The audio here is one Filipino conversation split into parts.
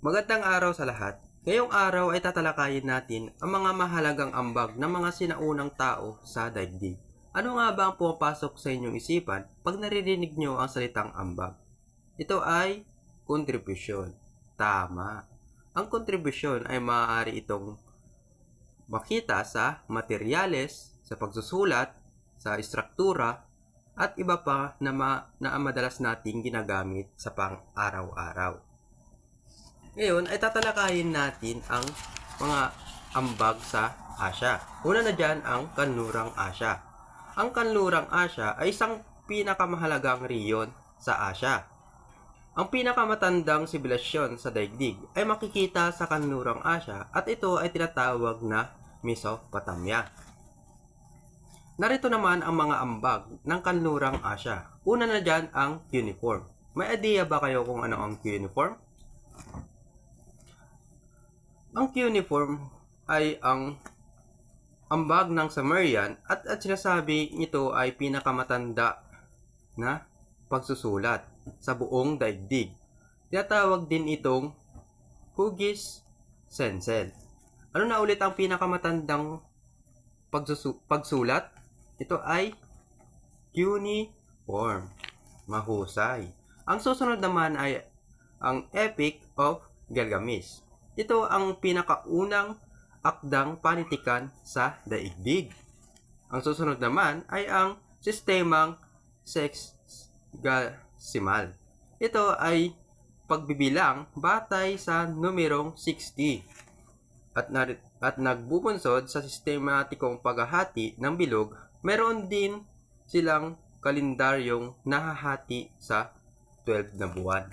Magandang araw sa lahat. Ngayong araw ay tatalakayin natin ang mga mahalagang ambag ng mga sinaunang tao sa daigdig. Ano nga ba ang pumapasok sa inyong isipan pag naririnig nyo ang salitang ambag? Ito ay kontribusyon. Tama. Ang kontribusyon ay maaari itong makita sa materyales, sa pagsusulat, sa istruktura, at iba pa na, ma- na madalas nating ginagamit sa pang-araw-araw. Ngayon ay tatalakayin natin ang mga ambag sa Asya. Una na dyan ang Kanlurang Asya. Ang Kanlurang Asya ay isang pinakamahalagang riyon sa Asya. Ang pinakamatandang sibilasyon sa daigdig ay makikita sa Kanlurang Asya at ito ay tinatawag na Mesopotamia. Narito naman ang mga ambag ng Kanlurang Asya. Una na dyan ang cuneiform. May idea ba kayo kung ano ang cuneiform? Ang cuneiform ay ang ambag ng Sumerian at, at sinasabi nito ay pinakamatanda na pagsusulat sa buong daigdig. Tinatawag din itong Hugis Sensel. Ano na ulit ang pinakamatandang pagsusu- pagsulat? Ito ay cuneiform. Mahusay. Ang susunod naman ay ang Epic of Gilgamesh. Ito ang pinakaunang akdang panitikan sa daigdig. Ang susunod naman ay ang sistemang sexagesimal. Ito ay pagbibilang batay sa numerong 60 at, nar- at nagbubunsod sa sistematikong paghahati ng bilog, meron din silang kalendaryong nahahati sa 12 na buwan.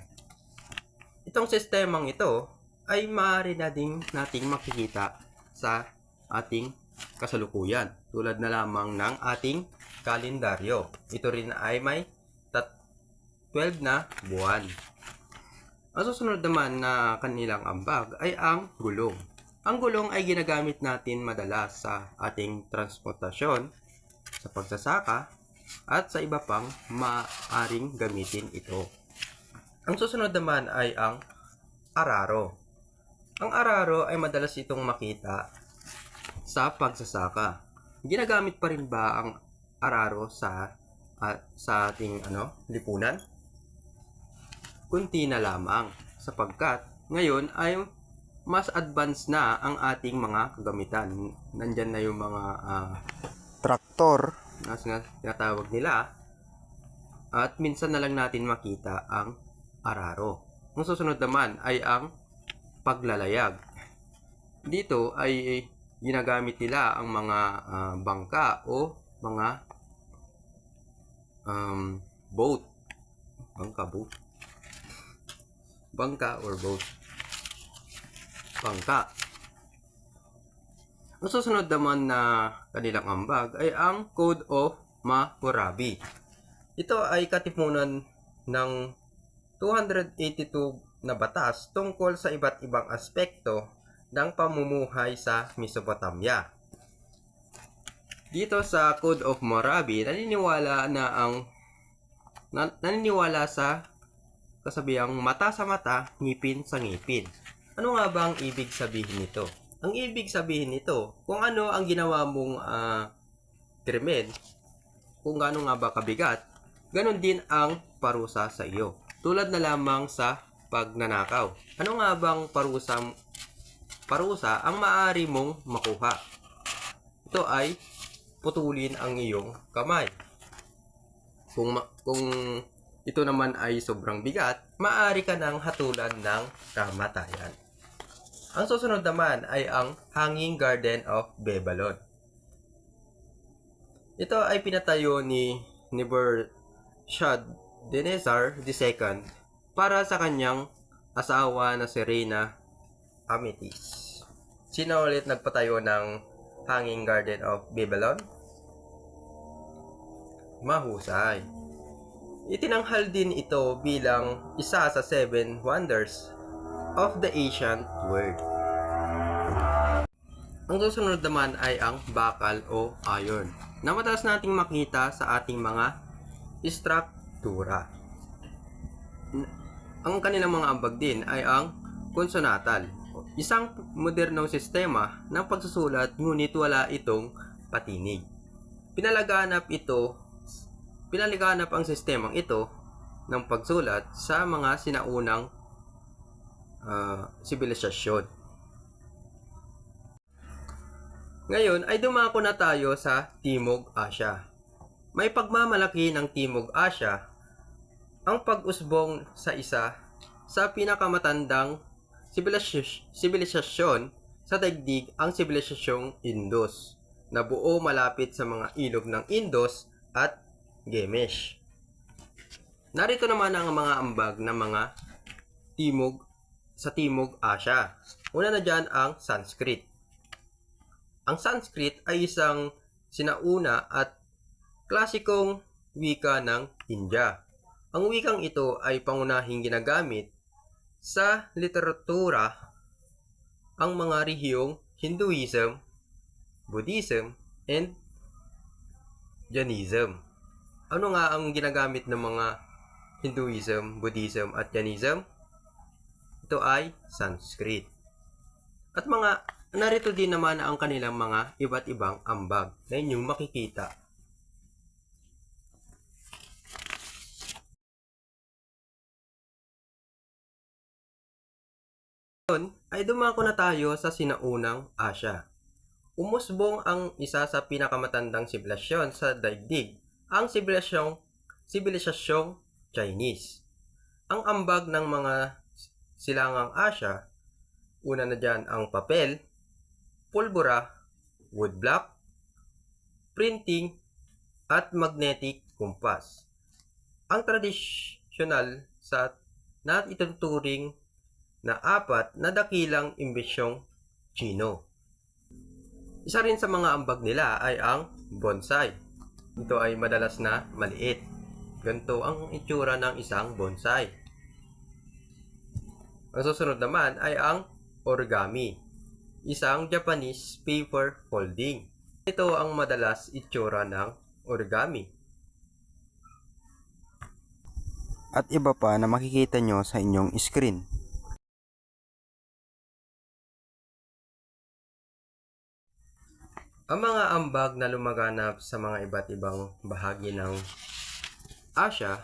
Itong sistemang ito ay maaari na din nating makikita sa ating kasalukuyan tulad na lamang ng ating kalendaryo. Ito rin ay may tat- 12 na buwan. Ang susunod naman na kanilang ambag ay ang gulong. Ang gulong ay ginagamit natin madalas sa ating transportasyon, sa pagsasaka, at sa iba pang maaring gamitin ito. Ang susunod naman ay ang araro. Ang araro ay madalas itong makita sa pagsasaka. Ginagamit pa rin ba ang araro sa at sa ating ano, lipunan? Kunti na lamang sapagkat ngayon ay mas advanced na ang ating mga kagamitan. Nandyan na yung mga ah, traktor na tinatawag nila at minsan na lang natin makita ang araro. Ang susunod naman ay ang paglalayag. Dito ay ginagamit nila ang mga ah, bangka o mga um, boat. Bangka, boat. Bangka or boat. Bangka. Ang susunod naman na kanilang ambag ay ang Code of Mahurabi. Ito ay katipunan ng 282 na batas tungkol sa iba't ibang aspekto ng pamumuhay sa Mesopotamia. Dito sa Code of Morabi, naniniwala na ang na, naniniwala sa kasabihang mata sa mata, ngipin sa ngipin. Ano nga ba ang ibig sabihin nito? Ang ibig sabihin nito, kung ano ang ginawa mong ah, krimen, kung gaano nga ba kabigat, ganon din ang parusa sa iyo. Tulad na lamang sa pagnanakaw. Ano nga bang parusa parusa ang maaari mong makuha? Ito ay putulin ang iyong kamay. Kung kung ito naman ay sobrang bigat, maaari ka nang hatulan ng kamatayan. Ang susunod naman ay ang Hanging Garden of Babylon. Ito ay pinatayo ni Nebuchadnezzar II para sa kanyang asawa na si Reina Amethyst. Sino ulit nagpatayo ng Hanging Garden of Babylon? Mahusay. Itinanghal din ito bilang isa sa seven wonders of the ancient world. Ang susunod naman ay ang bakal o iron na madalas nating makita sa ating mga istruktura. Ang kanilang mga ambag din ay ang konsonatal. Isang modernong sistema ng pagsusulat ngunit wala itong patinig. Pinalaganap ito pinalaganap ang sistemang ito ng pagsulat sa mga sinaunang ah, sibilisasyon. Ngayon ay dumako na tayo sa Timog Asya. May pagmamalaki ng Timog Asya ang pag-usbong sa isa sa pinakamatandang sibilisasy- sibilisasyon sa daigdig ang sibilisasyong Indus na buo malapit sa mga ilog ng Indus at Gemesh. Narito naman ang mga ambag ng mga timog sa Timog Asya. Una na dyan ang Sanskrit. Ang Sanskrit ay isang sinauna at klasikong wika ng India. Ang wikang ito ay pangunahing ginagamit sa literatura ang mga rehiyong Hinduism, Buddhism, and Jainism. Ano nga ang ginagamit ng mga Hinduism, Buddhism, at Jainism? Ito ay Sanskrit. At mga narito din naman ang kanilang mga iba't ibang ambag na inyong makikita. Ngayon ay dumako na tayo sa sinaunang Asya. Umusbong ang isa sa pinakamatandang sibilasyon sa daigdig, ang sibilisasyong, sibilisasyong Chinese. Ang ambag ng mga silangang Asya, una na dyan ang papel, pulbura, woodblock, printing, at magnetic compass. Ang tradisyonal sa na ituturing na apat na dakilang imbisyong Chino. Isa rin sa mga ambag nila ay ang bonsai. Ito ay madalas na maliit. Ganito ang itsura ng isang bonsai. Ang susunod naman ay ang origami. Isang Japanese paper folding. Ito ang madalas itsura ng origami. at iba pa na makikita nyo sa inyong screen. Ang mga ambag na lumaganap sa mga iba't ibang bahagi ng Asya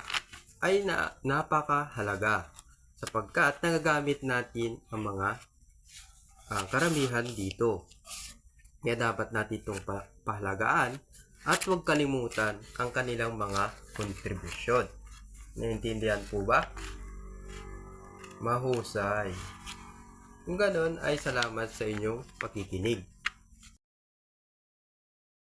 ay na, napakahalaga sapagkat nagagamit natin ang mga ah, karamihan dito. Kaya dapat natin itong pa- pahalagaan at huwag kalimutan ang kanilang mga kontribusyon. Naintindihan po ba? Mahusay. Kung ganun ay salamat sa inyong pakikinig.